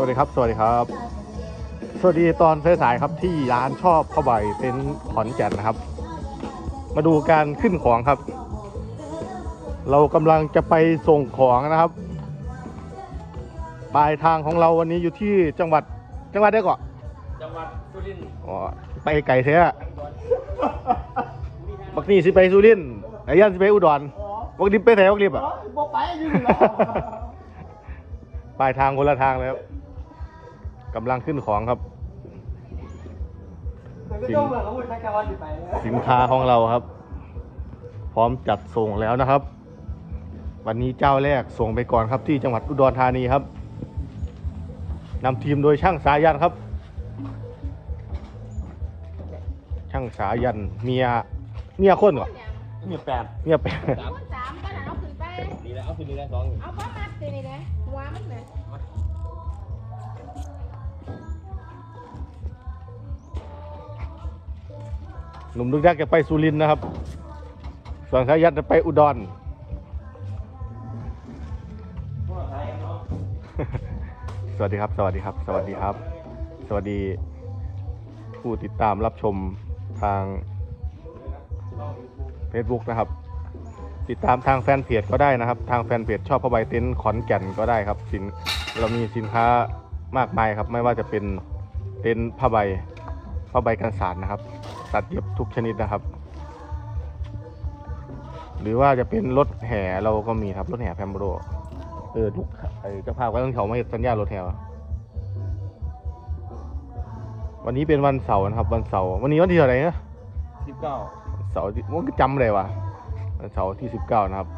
วัสดีครับ สวัสดีครับ สวัสดีตอนสายๆครับที่ร้านชอบเข้าใบเป็นขอนแก่นนะครับ มาดูการขึ้นของครับ เรากำลังจะไปส่งของนะครับปลายทางของเราวันนี้อยู่ที่จังหวัดจังหวัดได้ก่อนจังหวัดสุรินทร์อ๋อไปไก่เสียบักนี่สิไปสุรินทร์ไอ้ยันสิไปอุดรบักดิบไปไหนบักดิบอะบอกไปอยู่แล้วปลายทางคนละทางเลยครับ กำลังขึ้นของครับแต่ก็ต้องเหมือนเขาพูดใช้คำว่าอยู่ไปเลยสินค้าของเราครับ พร้อมจัดส่งแล้วนะครับ วันนี้เจ้าแรกส่งไปก่อนครับที่จังหวัดอุดรธานีครับนำทีมโดยช่างสายันครับ ช่างสายันเมียเมียคนเหรอมีแปดเมียแปลสามมันสามก็เอาขึ้นไปนี่แหละเอาคืนนี้แล้วสองเอาป้ามัดสินี่นะหัวมันนะ หนุ่มดึกยักจะไปสุรินทร์นะครับ ส่วนสายันจะไปอุดรสวัสดีครับ สวัสดีครับ สวัสดีครับ สวัสดีผู้ติดตามรับชมทาง Facebook นะครับ ติดตามทางแฟนเพจก็ได้นะครับ ทางแฟนเพจชอบผ้าใบเต็นท์ขอนแก่นก็ได้ครับสินเรามีสินค้ามากมายครับ ไม่ว่าจะเป็นเต็นท์ผ้าใบผ้าใบกันสาดนะครับ ตัดเย็บทุกชนิดนะครับ หรือว่าจะเป็นรถแห่เราก็มีครับรถแห่แพมโบรเออทุกไอ้เจ้าภาพก็ต้องเขามาเห็นสัญญารถแห่วะวันนี้เป็นวันเสาร์นะครับ วันเสาร์วันนี้วันที่เท่าไหร่นะสิบเก้าเสาร์ที่มันก็จำเลยว่ะวันเสาร์ที่สิบเก้านะครับ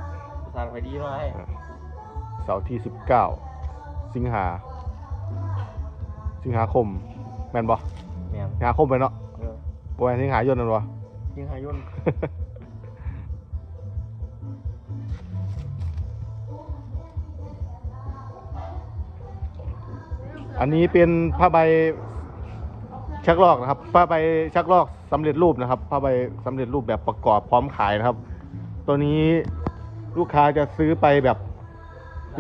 สารไปดีหน่อยเสาร์ที่สิบเก้าสิงหา สิงหาคม แม่นบ่แม่นสิงหาคมไปเนาะเออ บ่แม่นสิงหายนนั่นวะ ยิงหายุนอันนี้เป็นผ้าใบชักลอกนะครับผ้าใบชักลอกสำเร็จรูปนะครับผ้าใบสำเร็จรูปแบบประกอบพร้อมขายนะครับ ตัวนี้ลูกค้าจะซื้อไปแบบ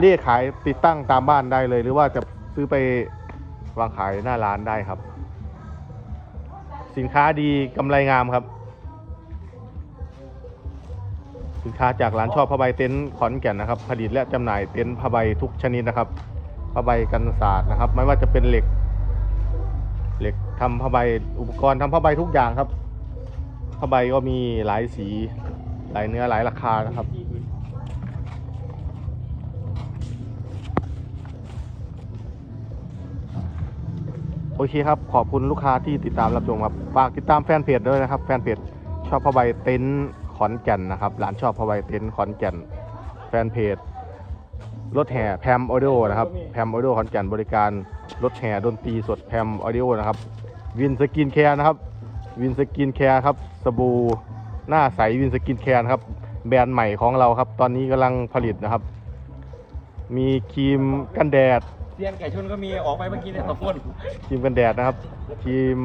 เรียกขายติดตั้งตามบ้านได้เลย หรือว่าจะซื้อไปวางขายหน้าร้านได้ครับ สินค้าดีกำไรงามครับ สินค้าจากร้านชอบผ้าใบเต็นท์ขอนแก่นนะครับ ผลิตและจำหน่ายเต็นท์ผ้าใบทุกชนิดนะครับผ้าใบกันศาสตร์นะครับ ไม่ว่าจะเป็นเหล็ก เหล็กทำผ้าใบอุปกรณ์ทำผ้าใบทุกอย่างครับผ้าใบก็มีหลายสีหลายเนื้อหลายราคานะครับ โอเคครับ ขอบคุณลูกค้าที่ติดตามรับชมครับ ฝากติดตามแฟนเพจด้วยนะครับ แฟนเพจชอบผ้าใบเต็นท์ขอนแก่นนะครับ ร้านชอบผ้าใบเต็นท์ขอนแก่น แฟนเพจรถแห่แพมออดิโอนะครับ แพมออดิโอขอนแก่นบริการรถแห่ดนตรีสดแพมออดิโอนะครับ วินสกินแคร์นะครับ วินสกินแคร์ครับ สบู่หน้าใสวินสกินแคร์ครับ แบรนด์ใหม่ของเราครับ ตอนนี้กำลังผลิตนะครับ มีครีมกันแดด ซียนไก่ชนก็มีออกไปเมื่อกี้เนี่ยสองคนทีมกันแดดนะครับ ทีม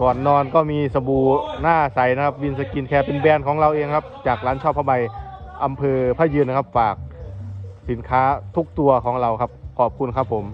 ก่อนนอนก็มีสบู่หน้าใสนะครับวินสกินแคร์เป็นแบรนด์ของเราเองครับ จากร้านชอบผ้าใบอำเภอพระยืนนะครับ ฝากสินค้าทุกตัวของเราครับ ขอบคุณครับผม